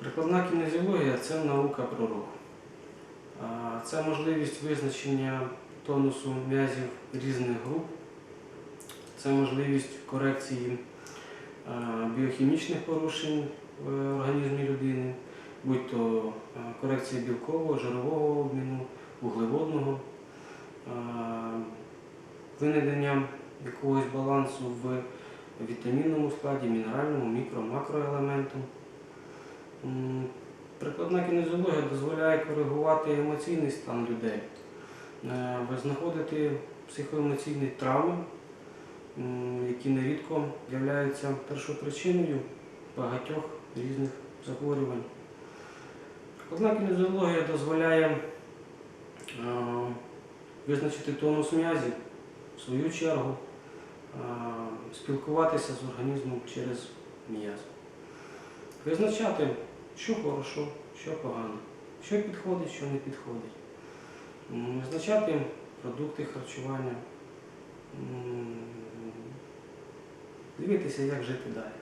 Прикладна кінезіологія це наука про рух. Це можливість визначення тонусу м'язів різних груп, це можливість корекції біохімічних порушень в організмі людини, будь то а, корекція білкового, жирового обміну, вуглеводного, винайдення якогось балансу в вітамінному складі, мінеральному, мікро, макроелементу. Прикладна кінезіологія дозволяє коригувати емоційний стан людей, е, знаходити психоемоційні травми, які нерідко являються першопричиною багатьох різних захворювань. Прикладна кінезіологія дозволяє е, визначити тонус м'язів, в свою чергу, спілкуватися з організмом через м'яз. Визначати, що хорошо, що погано, що підходить, що не підходить. Визначати продукти харчування, дивитися, як жити далі.